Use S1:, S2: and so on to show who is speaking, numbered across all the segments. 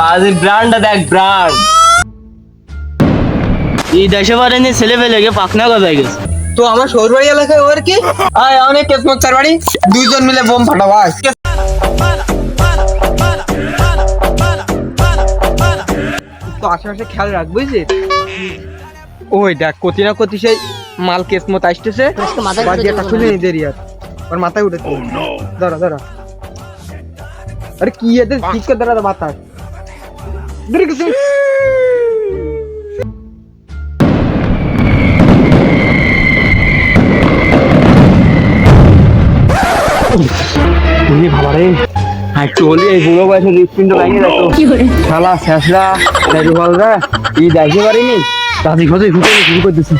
S1: বাজির ব্র্যান্ডটা দেখ ব্র্যান্ড এই দেশে পারেনি ছেলে পেলেকে পাখনা গজায় গেছে।
S2: তো আমার শহর বাড়ি এলাকায় ওর কি? আয় অনেক কেসমত চার বাড়ি। দুইজন মিলে বোম ফাটাবো আয়। তো আশেপাশে খেয়াল রাখবি যে ওই দেখ কতি না কতি সেই মাল কেসমত আসতেছে।
S3: আজকে মাথায় উঠে
S2: বাজিয়াটা খুলে
S3: হয়।
S2: নিতে রিয়ার ওর মাথায় উঠেছে। ধরা ধরা আরে কি এতে ঠিক করে ধরা বাতাস। এই বুড়ো বয়সে লাগিয়ে দেখো শালা শেষরা লেডি বলরা ই পারিনি দাদি খোঁজে শুরু করতেছে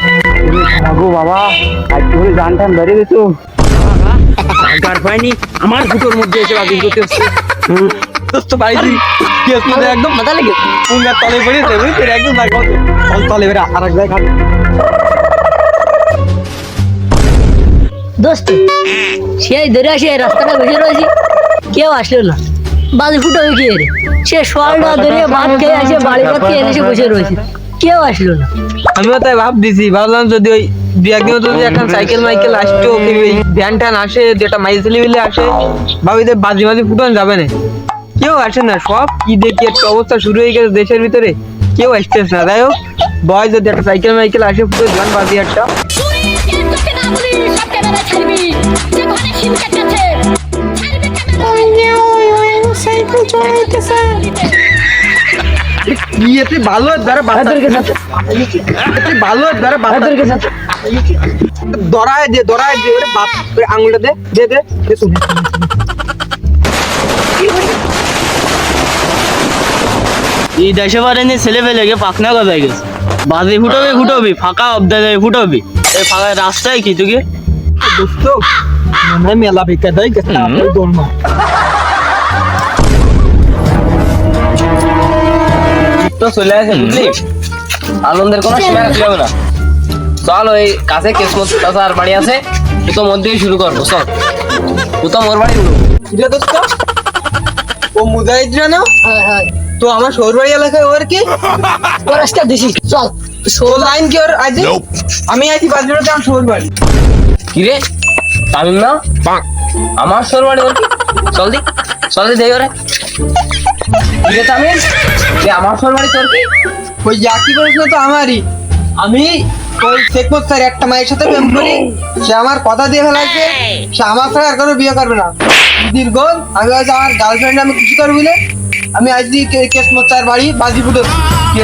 S2: গো বাবা একটু হলে গান টান বেড়ে গেছো আমার ফুটোর মধ্যে এসে বাজি করতে দোস্ত একদম
S3: মাথা লেগে
S2: পুঙ্গার তলে পড়েছে বুঝলি রে, একদম তলে বেড়ে আর এক জায়গায়
S3: দোস্ত সেই ধরে আসে রাস্তাটা বসে রয়েছি। কেউ আসলো না। বাজি ফুটো হয়ে গিয়ে সে সোয়ালটা ধরে ভাত খেয়ে আসে বাড়ি ভাত খেয়ে এসে বসে রয়েছে। কেউ আসলো না।
S2: আমিও তাই ভাব দিছি ভাবলাম যদি ওই দু একদিন যদি একটা সাইকেল মাইকেল আসতো ওই ভ্যান ট্যান আসে যেটা মাইজলি মিলে আসে ভাবি বাজি বাজি ফুটানো যাবে না। কেউ আসে না সব কি দেখি একটা অবস্থা শুরু হয়ে গেছে দেশের ভিতরে? কেউ আসতেছে না যাই হোক। বয় যদি একটা সাইকেল মাইকেল আসে পুরো গান বাজি একটা। কি এতে ভালো দ্বারা ভালো দ্বারা দরায় দে দরায় দে বাপ আঙুলটা দে দে দে। দে শুন
S1: এই দেশে পারেনি ছেলে পেলেকে পাখনা গজায় গেছে বাজি ফুটবি ফুটবি ফাঁকা অবদা যায় ফুটবি। এই ফাঁকা রাস্তায় কি তুই
S2: দোস্ত মনে মেলা ভিক্ষা দেয় গেছে আপনি
S1: তো চলে আসে বুঝলি? আনন্দের কোনো সীমা রাখতে হবে না। চল ওই কাছে কেসমত চাচার বাড়ি আছে ও তো মধ্যেই শুরু করব চল। ও তো মোর বাড়ি উঠবো
S2: দোস্ত? ও মুজাহিদ জানো?
S3: হ্যাঁ হ্যাঁ।
S2: তো আমার শহর বাড়ি এলাকায় ওর কি?
S3: ওর আজকে দিছি চল।
S2: তো লাইন কি ওর আজ? আমি আছি বাজবেড়াতে আমার শহর বাড়ি
S1: কিরে তামিম না আমার সর বাড়ি ওর কি? চল দি চল দি দেই ওরে। তামিম এ আমার সর বাড়ি তোর কি?
S2: ওই জাকি তো আমারই। আমি ওই শেখমত স্যার একটা মায়ের সাথে প্রেম করি। সে আমার কথা দিয়ে ফেলাইছে। সে আমার ছাড়া আর কারও বিয়ে করবে না। দীর্ঘ? আমি আজ আমার গার্লফ্রেন্ড আমি খুশি করবি না? আমি আজ কেসমত স্যার বাড়ি বাজি ফুটো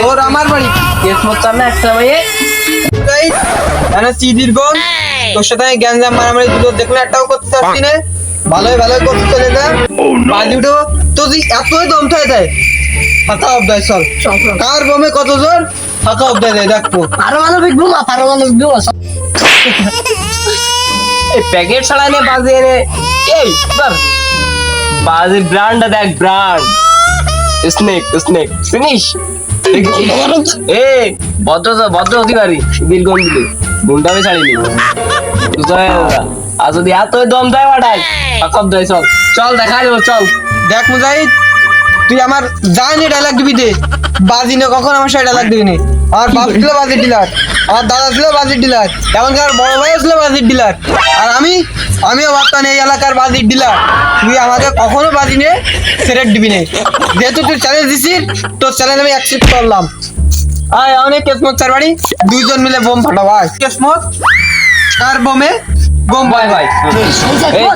S2: ওর আমার বাড়ি?
S1: কেসমত চার না একটা মেয়ে
S2: এই, জানো দীর্ঘ। তোর সাথে আমি গ্যাঞ্জাম মারামারি দুটো দেখলে একটাও করতে চাচ্ছি না। ভালোই ভালোই করতে চলে যা। বাজি তো তুই এতই দম থাকে দেয় ফাঁকা অবদায় চল। কার বমে কত জোর ফাঁকা অবদায় দেয় দেখব
S3: পারমাণবিক বোমা পারমাণবিক বোমা।
S1: এই প্যাকেট ছাড়া এনে বাজি এনে এই ধর। বাজির ব্র্যান্ডটা দেখ ব্র্যান্ড স্নেক স্নেক ফিনিশ এ ভদ্র ভদ্র অধিকারী। বীরগঞ্জ দিলে? গুন্ডা আমি ছাড়িনি আর যদি এত দম দেয় বাটাই পাকব দেয় চল। চল দেখা যাব চল।
S2: দেখ মুজাহিদ তুই আমার জানি ডায়লগ দিবি দে। বাজি না কখন আমার সাথে ডায়লগ দিবি না? আমার বাপ ছিল বাজির ডিলার আমার দাদা ছিল বাজির ডিলার এমনকি আমার বড় ভাইও ছিল বাজির ডিলার। আর আমি আমিও ভাবতাম এই এলাকার বাজির ডিলার। তুই আমাকে কখনো বাজি নে সেরেট দিবি নে। যেহেতু তুই চ্যালেঞ্জ দিছিস তোর চ্যালেঞ্জ আমি অ্যাকসেপ্ট করলাম। আয় অনেক কেসমত চার বাড়ি দুইজন মিলে বোম ফাটাবো আয়। কেসমত? কার বোমে? বোম ভাই
S1: ভাই। এই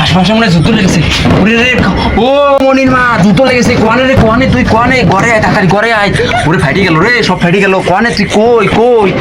S4: আশপাশে মনে জুতো লেগেছে। ওরে রে ও মনির মা, জুতো লেগেছে। কোয়ানে রে, কোয়ানে তুই, কোয়ানে? ঘরে আয়, তাড়াতাড়ি ঘরে আয়। ওরে ফাইটে গেল রে, সব ফাইটে গেল। কোয়ানে তুই কই কই?